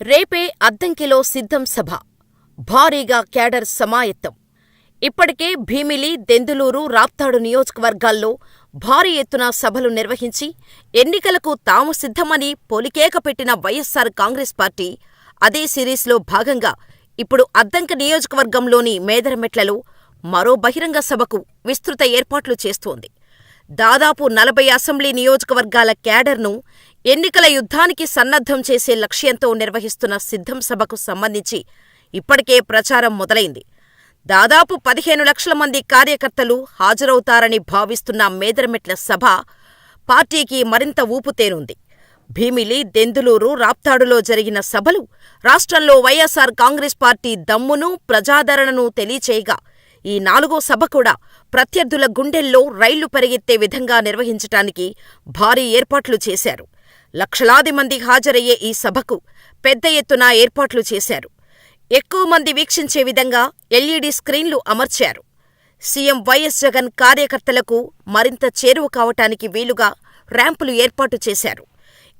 రేపే అద్దంకిలో సిద్ధం సభ. భారీగా క్యాడర్ సమాయత్తం. ఇప్పటికే భీమిలి దెందులూరు రాప్తాడు నియోజకవర్గాల్లో భారీ ఎత్తున సభలు నిర్వహించి ఎన్నికలకు తాము సిద్ధమని పొలికేక పెట్టిన వైఎస్సార్ కాంగ్రెస్ పార్టీ అదే సిరీస్లో భాగంగా ఇప్పుడు అద్దంక నియోజకవర్గంలోని మేదరమెట్లలో మరో బహిరంగ సభకు విస్తృత ఏర్పాట్లు చేస్తోంది. దాదాపు నలభై అసెంబ్లీ నియోజకవర్గాల క్యాడర్ను ఎన్నికల యుద్ధానికి సన్నద్ధం చేసే లక్ష్యంతో నిర్వహిస్తున్న సిద్ధం సభకు సంబంధించి ఇప్పటికే ప్రచారం మొదలైంది. దాదాపు పదిహేను లక్షల మంది కార్యకర్తలు హాజరవుతారని భావిస్తున్న మేదరమెట్ల సభ పార్టీకి మరింత ఊపుతేనుంది భీమిలి దెందులూరు రాప్తాడులో జరిగిన సభలు రాష్ట్రంలో వైఎస్సార్ కాంగ్రెస్ పార్టీ దమ్మును ప్రజాదరణను తెలియచేయగా ఈ నాలుగో సభ కూడా ప్రత్యర్థుల గుండెల్లో రైళ్ళు పరిగెత్తే విధంగా నిర్వహించటానికి భారీ ఏర్పాట్లు చేశారు. లక్షలాది మంది హాజరయ్యే ఈ సభకు పెద్ద ఎత్తున ఏర్పాట్లు చేశారు. ఎక్కువ మంది వీక్షించే విధంగా ఎల్ఈడీ స్క్రీన్లు అమర్చారు. సీఎం వైఎస్ జగన్ కార్యకర్తలకు మరింత చేరువ కావటానికి వీలుగా ర్యాంపులు ఏర్పాటు చేశారు.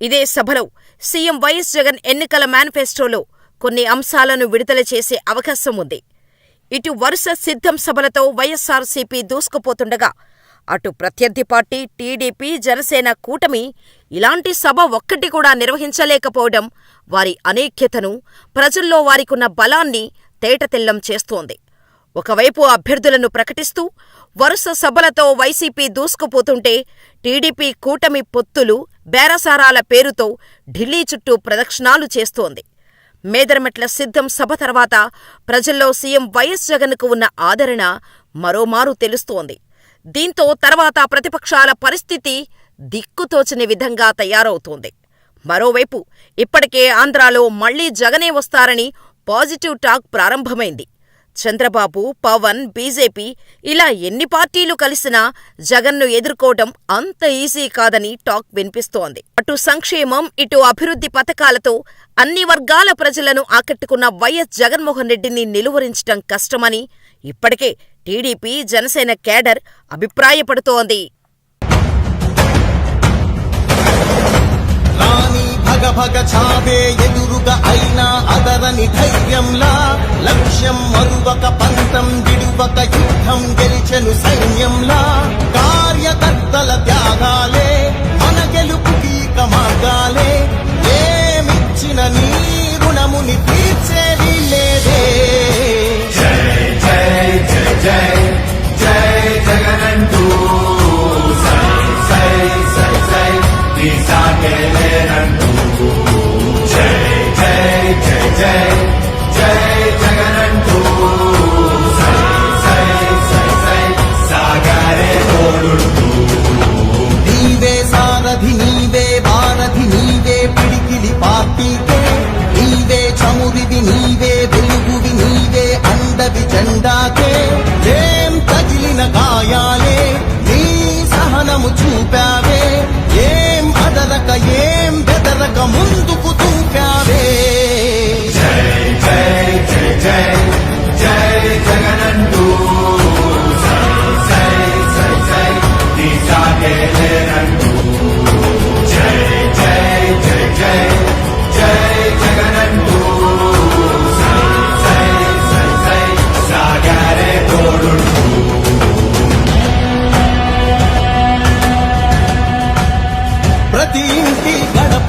ఇదే సభలో సీఎం వైఎస్ జగన్ ఎన్నికల మేనిఫెస్టోలో కొన్ని అంశాలను విడుదల చేసే అవకాశం ఉంది. ఇటు వరుస సిద్ధం సభలతో వైఎస్సార్సీపీ దూసుకుపోతుండగా అటు ప్రత్యర్థి పార్టీ టీడీపీ జనసేన కూటమి ఇలాంటి సభ ఒక్కటి కూడా నిర్వహించలేకపోవడం వారి అనైక్యతను ప్రజల్లో వారికున్న బలాన్ని తేటతెల్లం చేస్తోంది. ఒకవైపు అభ్యర్థులను ప్రకటిస్తూ వరుస సభలతో వైసీపీ దూసుకుపోతుంటే టీడీపీ కూటమి పొత్తులు బేరసారాల పేరుతో ఢిల్లీ చుట్టూ ప్రదక్షిణాలు చేస్తోంది. మేదరమెట్ల సిద్ధం సభ తర్వాత ప్రజల్లో సీఎం వైఎస్ జగన్కు ఉన్న ఆదరణ మరోమారు తెలుస్తోంది. దీంతో తర్వాత ప్రతిపక్షాల పరిస్థితి దిక్కుతోచని విధంగా తయారవుతోంది. మరోవైపు ఇప్పటికే ఆంధ్రాలో మళ్ళీ జగనే వస్తారని పాజిటివ్ టాక్ ప్రారంభమైంది. చంద్రబాబు పవన్ బీజేపీ ఇలా ఎన్ని పార్టీలు కలిసినా జగన్ను ఎదుర్కోవడం అంత ఈజీ కాదని టాక్ వినిపిస్తోంది. అటు సంక్షేమం ఇటు అభివృద్ధి పథకాలతో అన్ని వర్గాల ప్రజలను ఆకట్టుకున్న వైఎస్ జగన్మోహన్ రెడ్డిని నిలువరించటం కష్టమని ఇప్పటికే టీడీపీ జనసేన కేడర్ అభిప్రాయపడుతోంది. రాణి భగ భగ చావే ఎదురుగా అయినా అదరని ధైర్యంలా లక్ష్యం మరువక పంతం విడువక యుద్ధం గెలిచెను సైన్యంలా కార్యకర్తల త్యాగాలే Jay, Jay, Jay, Jay.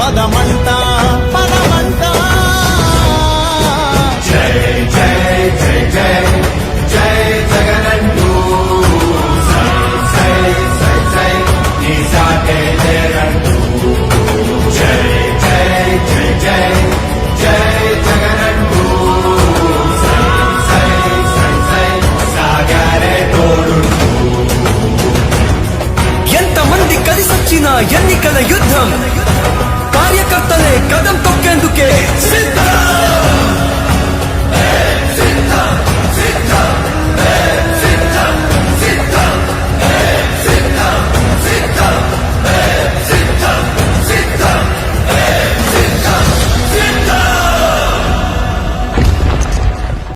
పదమంట ఎన్నికల